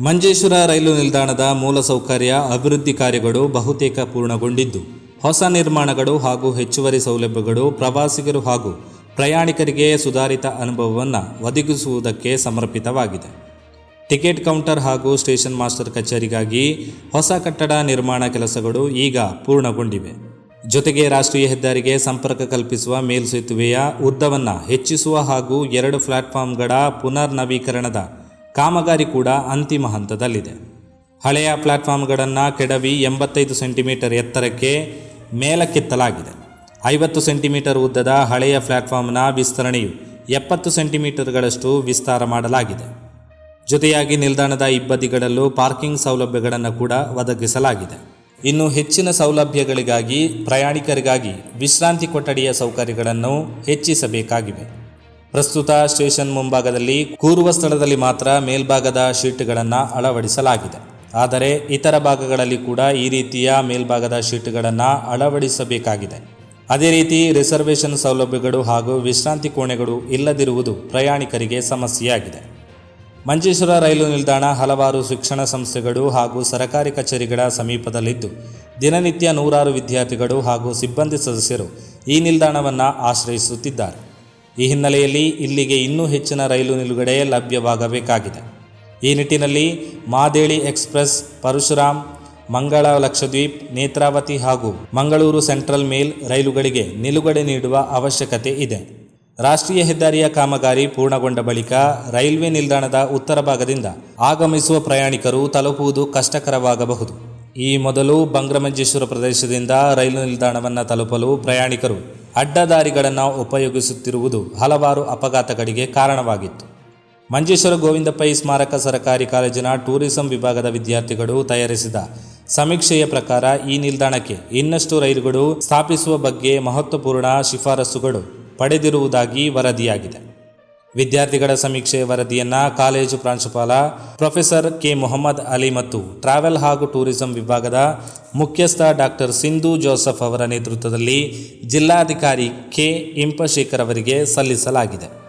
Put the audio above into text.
ಮಂಜೇಶ್ವರ ರೈಲು ನಿಲ್ದಾಣದ ಮೂಲಸೌಕರ್ಯ ಅಭಿವೃದ್ಧಿ ಕಾರ್ಯಗಳು ಬಹುತೇಕ ಪೂರ್ಣಗೊಂಡಿದ್ದು. ಹೊಸ ನಿರ್ಮಾಣಗಳು ಹಾಗೂ ಹೆಚ್ಚುವರಿ ಸೌಲಭ್ಯಗಳು ಪ್ರವಾಸಿಗರು ಹಾಗೂ ಪ್ರಯಾಣಿಕರಿಗೆ ಸುಧಾರಿತ ಅನುಭವವನ್ನು ಒದಗಿಸುವುದಕ್ಕೆ ಸಮರ್ಪಿತವಾಗಿದೆ. ಟಿಕೆಟ್ ಕೌಂಟರ್ ಹಾಗೂ ಸ್ಟೇಷನ್ ಮಾಸ್ಟರ್ ಕಚೇರಿಗಾಗಿ ಹೊಸ ಕಟ್ಟಡ ನಿರ್ಮಾಣ ಕೆಲಸಗಳು ಈಗ ಪೂರ್ಣಗೊಂಡಿವೆ. ಜೊತೆಗೆ ರಾಷ್ಟ್ರೀಯ ಹೆದ್ದಾರಿಗೆ ಸಂಪರ್ಕ ಕಲ್ಪಿಸುವ ಮೇಲ್ಸೇತುವೆಯ ಉದ್ದವನ್ನು ಹೆಚ್ಚಿಸುವ ಹಾಗೂ ಎರಡು ಪ್ಲಾಟ್ಫಾರ್ಮ್ಗಳ ಪುನರ್ ನವೀಕರಣದ ಕಾಮಗಾರಿ ಕೂಡ ಅಂತಿಮ ಹಂತದಲ್ಲಿದೆ. ಹಳೆಯ ಪ್ಲಾಟ್ಫಾರ್ಮ್ಗಳನ್ನು ಕೆಡವಿ ಎಂಬತ್ತೈದು ಸೆಂಟಿಮೀಟರ್ ಎತ್ತರಕ್ಕೆ ಮೇಲಕ್ಕೆತ್ತಲಾಗಿದೆ. ಐವತ್ತು ಸೆಂಟಿಮೀಟರ್ ಉದ್ದದ ಹಳೆಯ ಪ್ಲಾಟ್ಫಾರ್ಮ್ನ ವಿಸ್ತರಣೆಯು ಎಪ್ಪತ್ತು ಸೆಂಟಿಮೀಟರ್ಗಳಷ್ಟು ವಿಸ್ತಾರ ಮಾಡಲಾಗಿದೆ. ಜೊತೆಯಾಗಿ ನಿಲ್ದಾಣದ ಇಬ್ಬದಿಗಳಲ್ಲೂ ಪಾರ್ಕಿಂಗ್ ಸೌಲಭ್ಯಗಳನ್ನು ಕೂಡ ಒದಗಿಸಲಾಗಿದೆ. ಇನ್ನು ಹೆಚ್ಚಿನ ಸೌಲಭ್ಯಗಳಿಗಾಗಿ ಪ್ರಯಾಣಿಕರಿಗಾಗಿ ವಿಶ್ರಾಂತಿ ಕೊಠಡಿಯ ಸೌಕರ್ಯಗಳನ್ನು ಹೆಚ್ಚಿಸಬೇಕಾಗಿವೆ. ಪ್ರಸ್ತುತ ಸ್ಟೇಷನ್ ಮುಂಭಾಗದಲ್ಲಿ ಕೂರುವ ಸ್ಥಳದಲ್ಲಿ ಮಾತ್ರ ಮೇಲ್ಭಾಗದ ಶೀಟ್ಗಳನ್ನು ಅಳವಡಿಸಲಾಗಿದೆ. ಆದರೆ ಇತರ ಭಾಗಗಳಲ್ಲಿ ಕೂಡ ಈ ರೀತಿಯ ಮೇಲ್ಭಾಗದ ಶೀಟ್ಗಳನ್ನು ಅಳವಡಿಸಬೇಕಾಗಿದೆ. ಅದೇ ರೀತಿ ರಿಸರ್ವೇಷನ್ ಸೌಲಭ್ಯಗಳು ಹಾಗೂ ವಿಶ್ರಾಂತಿ ಕೋಣೆಗಳು ಇಲ್ಲದಿರುವುದು ಪ್ರಯಾಣಿಕರಿಗೆ ಸಮಸ್ಯೆಯಾಗಿದೆ. ಮಂಜೇಶ್ವರ ರೈಲು ನಿಲ್ದಾಣ ಹಲವಾರು ಶಿಕ್ಷಣ ಸಂಸ್ಥೆಗಳು ಹಾಗೂ ಸರಕಾರಿ ಕಚೇರಿಗಳ ಸಮೀಪದಲ್ಲಿದ್ದು, ದಿನನಿತ್ಯ ನೂರಾರು ವಿದ್ಯಾರ್ಥಿಗಳು ಹಾಗೂ ಸಿಬ್ಬಂದಿ ಸದಸ್ಯರು ಈ ನಿಲ್ದಾಣವನ್ನು ಆಶ್ರಯಿಸುತ್ತಿದ್ದಾರೆ. ಈ ಹಿನ್ನೆಲೆಯಲ್ಲಿ ಇಲ್ಲಿಗೆ ಇನ್ನೂ ಹೆಚ್ಚಿನ ರೈಲು ನಿಲುಗಡೆ ಲಭ್ಯವಾಗಬೇಕಾಗಿದೆ. ಈ ನಿಟ್ಟಿನಲ್ಲಿ ಮಾದೇಳಿ ಎಕ್ಸ್ಪ್ರೆಸ್, ಪರಶುರಾಮ್ ಮಂಗಳ ಲಕ್ಷದ್ವೀಪ್ ನೇತ್ರಾವತಿ ಹಾಗೂ ಮಂಗಳೂರು ಸೆಂಟ್ರಲ್ ಮೇಲ್ ರೈಲುಗಳಿಗೆ ನಿಲುಗಡೆ ನೀಡುವ ಅವಶ್ಯಕತೆ ಇದೆ. ರಾಷ್ಟ್ರೀಯ ಹೆದ್ದಾರಿಯ ಕಾಮಗಾರಿ ಪೂರ್ಣಗೊಂಡ ಬಳಿಕ ರೈಲ್ವೆ ನಿಲ್ದಾಣದ ಉತ್ತರ ಭಾಗದಿಂದ ಆಗಮಿಸುವ ಪ್ರಯಾಣಿಕರು ತಲುಪುವುದು ಕಷ್ಟಕರವಾಗಬಹುದು. ಈ ಮೊದಲು ಬಂಗ್ರಮಂಜೇಶ್ವರ ಪ್ರದೇಶದಿಂದ ರೈಲು ನಿಲ್ದಾಣವನ್ನು ತಲುಪಲು ಪ್ರಯಾಣಿಕರು ಅಡ್ಡದಾರಿಗಳನ್ನು ಉಪಯೋಗಿಸುತ್ತಿರುವುದು ಹಲವಾರು ಅಪಘಾತಗಳಿಗೆ ಕಾರಣವಾಗಿತ್ತು. ಮಂಜೇಶ್ವರ ಗೋವಿಂದ ಪೈ ಸ್ಮಾರಕ ಸರಕಾರಿ ಕಾಲೇಜಿನ ಟೂರಿಸಂ ವಿಭಾಗದ ವಿದ್ಯಾರ್ಥಿಗಳು ತಯಾರಿಸಿದ ಸಮೀಕ್ಷೆಯ ಪ್ರಕಾರ ಈ ನಿಲ್ದಾಣಕ್ಕೆ ಇನ್ನಷ್ಟು ರೈಲುಗಳು ಸ್ಥಾಪಿಸುವ ಬಗ್ಗೆ ಮಹತ್ವಪೂರ್ಣ ಶಿಫಾರಸುಗಳು ಪಡೆದಿರುವುದಾಗಿ ವರದಿಯಾಗಿದೆ. ವಿದ್ಯಾರ್ಥಿಗಳ ಸಮೀಕ್ಷೆಯ ವರದಿಯನ್ನು ಕಾಲೇಜು ಪ್ರಾಂಶುಪಾಲ ಪ್ರೊಫೆಸರ್ ಕೆ ಮೊಹಮ್ಮದ್ ಅಲಿ ಮತ್ತು ಟ್ರಾವೆಲ್ ಹಾಗೂ ಟೂರಿಸಂ ವಿಭಾಗದ ಮುಖ್ಯಸ್ಥ ಡಾಕ್ಟರ್ ಸಿಂಧು ಜೋಸಫ್ ಅವರ ನೇತೃತ್ವದಲ್ಲಿ ಜಿಲ್ಲಾಧಿಕಾರಿ ಕೆ ಇಂಪಶೇಖರ್ ಅವರಿಗೆ ಸಲ್ಲಿಸಲಾಗಿದೆ.